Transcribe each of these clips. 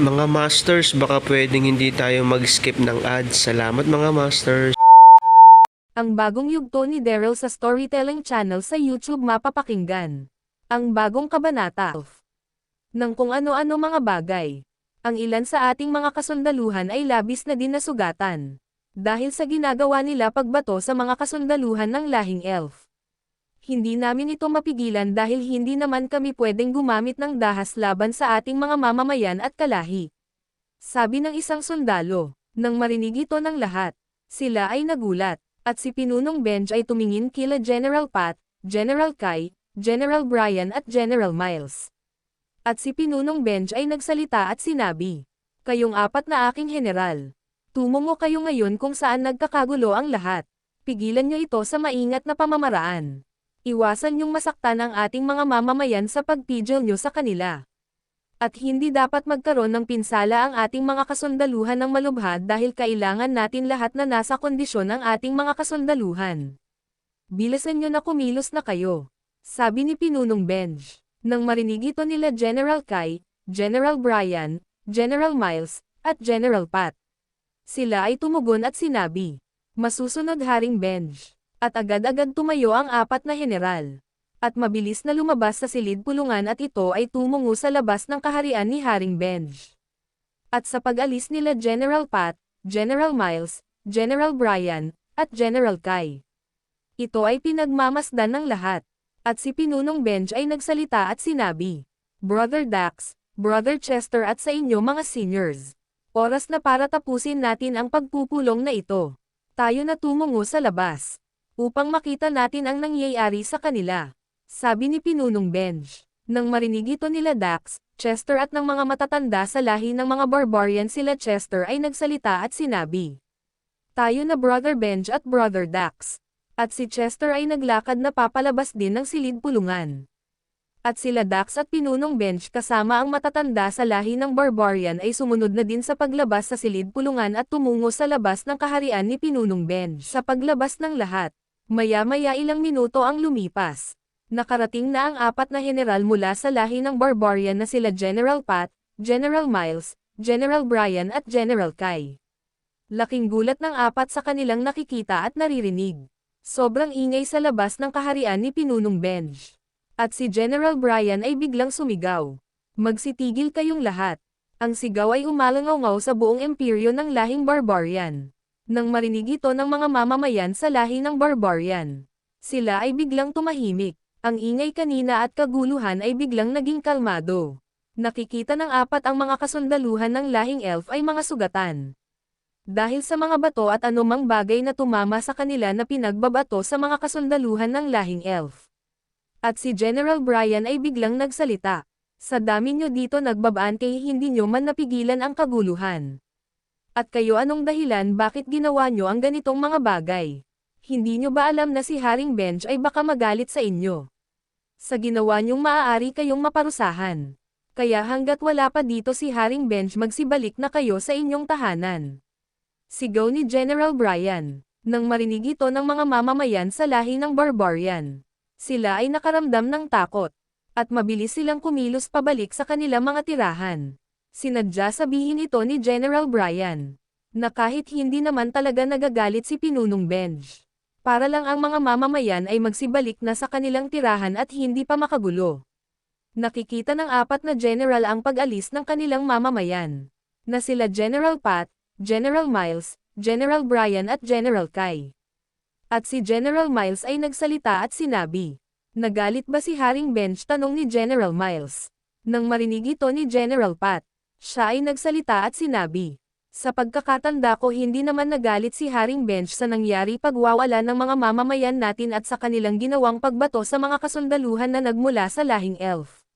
Mga Masters, baka pwedeng hindi tayo mag-skip ng ads. Salamat mga Masters. Ang bagong yugto ni Daryl sa Storytelling Channel sa YouTube mapapakinggan. Ang bagong kabanata. Nang kung ano-ano mga bagay. Ang ilan sa ating mga kasundaluhan ay labis na din nasugatan. Dahil sa ginagawa nila pagbato sa mga kasundaluhan ng lahing elf. Hindi namin ito mapigilan dahil hindi naman kami pwedeng gumamit ng dahas laban sa ating mga mamamayan at kalahi. Sabi ng isang sundalo, nang marinig ito ng lahat, sila ay nagulat. At si Pinunong Benj ay tumingin kila General Pat, General Kai, General Brian at General Miles. At si Pinunong Benj ay nagsalita at sinabi, Kayong apat na aking general. Tumungo kayo ngayon kung saan nagkakagulo ang lahat. Pigilan nyo ito sa maingat na pamamaraan. Iwasan yung masaktan ang ating mga mamamayan sa pagpigil nyo sa kanila. At hindi dapat magkaroon ng pinsala ang ating mga kasundaluhan ng malubhad dahil kailangan natin lahat na nasa kondisyon ang ating mga kasundaluhan. Bilasan nyo na kumilos na kayo. Sabi ni Pinunong Benj. Nang marinig ito nila General Kai, General Brian, General Miles, at General Pat. Sila ay tumugon at sinabi, Masusunod Haring Benj. At agad-agad tumayo ang apat na general at mabilis na lumabas sa silid pulungan at ito ay tumungo sa labas ng kaharian ni Haring Benj. At sa pag-alis nila General Pat, General Miles, General Brian, at General Kai. Ito ay pinagmamasdan ng lahat. At si Pinunong Benj ay nagsalita at sinabi, Brother Dax, Brother Chester at sa inyo mga seniors. Oras na para tapusin natin ang pagpupulong na ito. Tayo na tumungo sa labas. Upang makita natin ang nangyayari sa kanila. Sabi ni Pinunong Benj. Nang marinig ito nila Dax, Chester at ng mga matatanda sa lahi ng mga barbarian sila Chester ay nagsalita at sinabi. Tayo na Brother Benj at Brother Dax. At si Chester ay naglakad na papalabas din ng silid pulungan. At sila Dax at Pinunong Benj kasama ang matatanda sa lahi ng barbarian ay sumunod na din sa paglabas sa silid pulungan at tumungo sa labas ng kaharian ni Pinunong Benj. Sa paglabas ng lahat, maya-maya ilang minuto ang lumipas. Nakarating na ang apat na general mula sa lahi ng barbarian na sila General Pat, General Miles, General Brian at General Kai. Laking gulat ng apat sa kanilang nakikita at naririnig. Sobrang ingay sa labas ng kaharian ni Pinunong Benj. At si General Brian ay biglang sumigaw. Magsitigil kayong lahat. Ang sigaw ay umalangaw sa buong imperyo ng lahing barbarian. Nang marinig ito ng mga mamamayan sa lahi ng barbarian. Sila ay biglang tumahimik. Ang ingay kanina at kaguluhan ay biglang naging kalmado. Nakikita ng apat ang mga kasundaluhan ng lahing elf ay mga sugatan. Dahil sa mga bato at anumang bagay na tumama sa kanila na pinagbabato sa mga kasundaluhan ng lahing elf. At si General Brian ay biglang nagsalita. Sa dami nyo dito nagbabaan kay hindi nyo man napigilan ang kaguluhan. At kayo anong dahilan bakit ginawa nyo ang ganitong mga bagay? Hindi nyo ba alam na si Haring Bench ay baka magalit sa inyo? Sa ginawa nyong maaari kayong maparusahan. Kaya hanggat wala pa dito si Haring Bench magsibalik na kayo sa inyong tahanan. Sigaw ni General Brian. Nang marinig ito ng mga mamamayan sa lahi ng barbarian. Sila ay nakaramdam ng takot. At mabilis silang kumilos pabalik sa kanilang mga tirahan. Sinadya sabihin ito ni General Brian. Na kahit hindi naman talaga nagagalit si Pinunong Benj. Para lang ang mga mamamayan ay magsibalik na sa kanilang tirahan at hindi pa makagulo. Nakikita ng apat na general ang pag-alis ng kanilang mamamayan. Na sila General Pat, General Miles, General Brian at General Kai. At si General Miles ay nagsalita at sinabi. Nagalit ba si Haring Bench tanong ni General Miles. Nang marinig ito ni General Pat, siya ay nagsalita at sinabi. Sa pagkakatanda ko hindi naman nagalit si Haring Bench sa nangyari pagwawala ng mga mamamayan natin at sa kanilang ginawang pagbato sa mga kasundaluhan na nagmula sa lahing elf.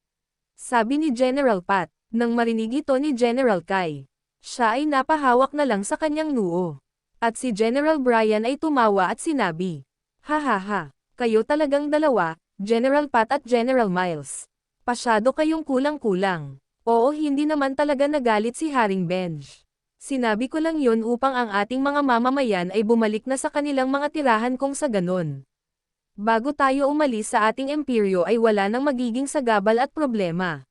Sabi ni General Pat, nang marinig ito ni General Kai. Siya ay napahawak na lang sa kanyang noo. At si General Brian ay tumawa at sinabi, Ha ha ha, kayo talagang dalawa, General Pat at General Miles. Pasyado kayong kulang-kulang. Oo hindi naman talaga nagalit si Haring Bench. Sinabi ko lang yun upang ang ating mga mamamayan ay bumalik na sa kanilang mga tirahan kung sa ganon. Bago tayo umalis sa ating imperyo ay wala nang magiging sagabal at problema.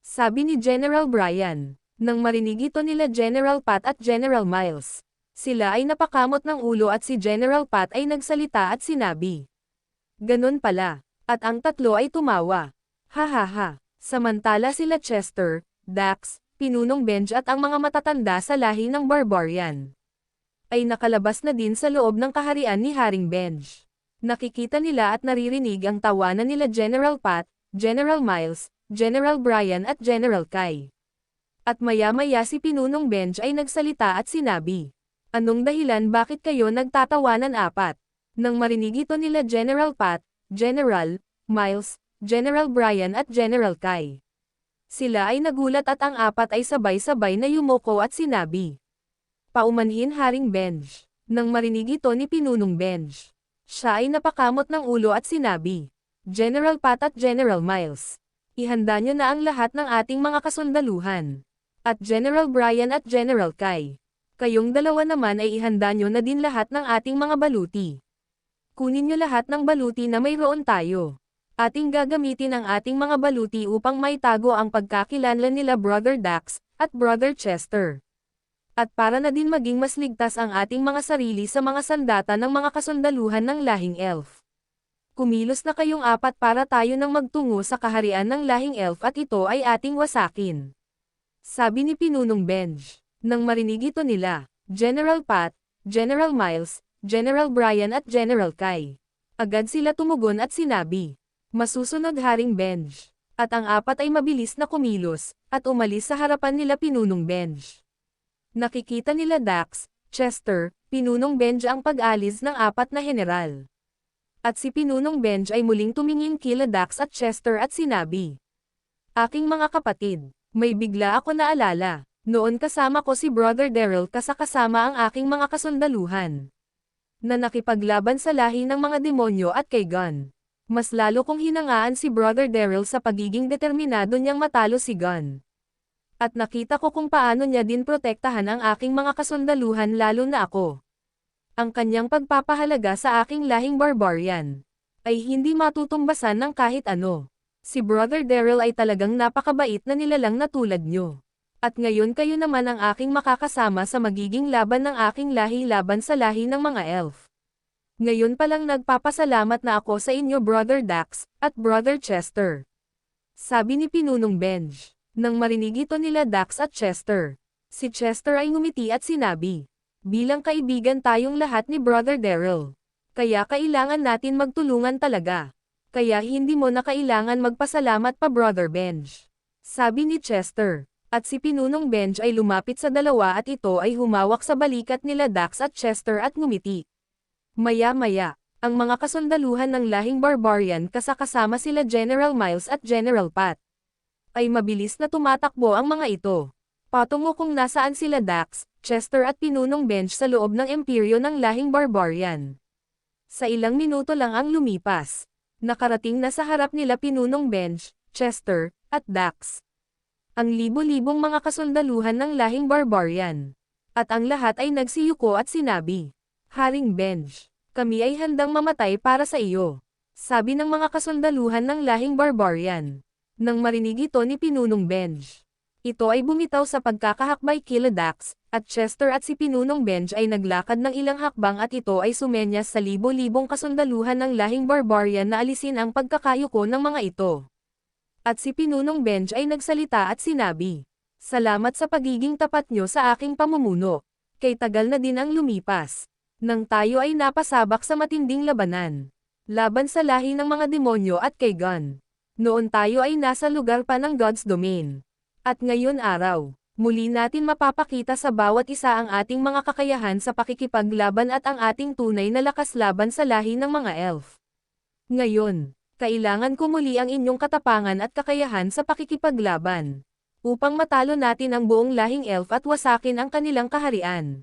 Sabi ni General Brian, nang marinig ito nila General Pat at General Miles. Sila ay napakamot ng ulo at si General Pat ay nagsalita at sinabi. Ganon pala. At ang tatlo ay tumawa. Ha ha ha. Samantala sila Chester, Dax, Pinunong Benj at ang mga matatanda sa lahi ng Barbarian. Ay nakalabas na din sa loob ng kaharian ni Haring Benj. Nakikita nila at naririnig ang tawanan nila General Pat, General Miles, General Brian at General Kai. At maya-maya si Pinunong Benj ay nagsalita at sinabi, Anong dahilan bakit kayo nagtatawanan apat? Nang marinig ito nila General Pat, General, Miles, General Brian at General Kai. Sila ay nagulat at ang apat ay sabay-sabay na yumoko at sinabi. Paumanhin Haring Benj. Nang marinig ito ni Pinunong Benj. Siya ay napakamot ng ulo at sinabi. General Pat at General Miles. Ihanda nyo na ang lahat ng ating mga kasundaluhan. At General Brian at General Kai. Kayong dalawa naman ay ihanda nyo na din lahat ng ating mga baluti. Kunin nyo lahat ng baluti na mayroon tayo. Ating gagamitin ang ating mga baluti upang maitago ang pagkakilanlan nila Brother Dax at Brother Chester. At para na din maging mas ligtas ang ating mga sarili sa mga sandata ng mga kasundaluhan ng lahing elf. Kumilos na kayong apat para tayo nang magtungo sa kaharian ng lahing elf at ito ay ating wasakin. Sabi ni Pinunong Benj. Nang marinig ito nila, General Pat, General Miles, General Brian at General Kai. Agad sila tumugon at sinabi, Masusunod Haring Benj. At ang apat ay mabilis na kumilos, at umalis sa harapan nila Pinunong Benj. Nakikita nila Dax, Chester, Pinunong Benj ang pag-alis ng apat na general. At si Pinunong Benj ay muling tumingin kila Dax at Chester at sinabi, Aking mga kapatid, may bigla ako naalala. Noon kasama ko si Brother Daryl kasakasama ang aking mga kasundaluhan. Na nakipaglaban sa lahi ng mga demonyo at kay Gun. Mas lalo kong hinangaan si Brother Daryl sa pagiging determinado niyang matalo si Gun. At nakita ko kung paano niya din protektahan ang aking mga kasundaluhan lalo na ako. Ang kanyang pagpapahalaga sa aking lahing barbarian ay hindi matutumbasan ng kahit ano. Si Brother Daryl ay talagang napakabait na nilalang na tulad niyo. At ngayon kayo naman ang aking makakasama sa magiging laban ng aking lahi laban sa lahi ng mga elf. Ngayon pa lang nagpapasalamat na ako sa inyo Brother Dax, at Brother Chester. Sabi ni Pinunong Benj, nang marinig ito nila Dax at Chester. Si Chester ay ngumiti at sinabi, bilang kaibigan tayong lahat ni Brother Daryl. Kaya kailangan natin magtulungan talaga. Kaya hindi mo na kailangan magpasalamat pa Brother Benj. Sabi ni Chester. At si Pinunong Benj ay lumapit sa dalawa at ito ay humawak sa balikat nila Dax at Chester at ngumiti. Maya-maya, ang mga kasundaluhan ng lahing barbarian kasakasama sila General Miles at General Pat. Ay mabilis na tumatakbo ang mga ito. Patungo kung nasaan sila Dax, Chester at Pinunong Benj sa loob ng imperyo ng lahing barbarian. Sa ilang minuto lang ang lumipas. Nakarating na sa harap nila Pinunong Benj, Chester, at Dax ang libo-libong mga kasundaluhan ng lahing barbarian. At ang lahat ay nagsiyuko at sinabi, Haring Benj, kami ay handang mamatay para sa iyo. Sabi ng mga kasundaluhan ng lahing barbarian. Nang marinig ito ni Pinunong Benj. Ito ay bumitaw sa pagkakahakbay kila Dax, at Chester at si Pinunong Benj ay naglakad ng ilang hakbang at ito ay sumenyas sa libo-libong kasundaluhan ng lahing barbarian na alisin ang pagkakayuko ng mga ito. At si Pinunong Benj ay nagsalita at sinabi, Salamat sa pagiging tapat nyo sa aking pamumuno. Kay tagal na din ang lumipas. Nang tayo ay napasabak sa matinding labanan. Laban sa lahi ng mga demonyo at kay Gun. Noon tayo ay nasa lugar pa ng God's domain. At ngayon araw, muli natin mapapakita sa bawat isa ang ating mga kakayahan sa pakikipaglaban at ang ating tunay na lakas laban sa lahi ng mga elf. Ngayon, kailangan ko muli ang inyong katapangan at kakayahan sa pakikipaglaban. Upang matalo natin ang buong lahing elf at wasakin ang kanilang kaharian.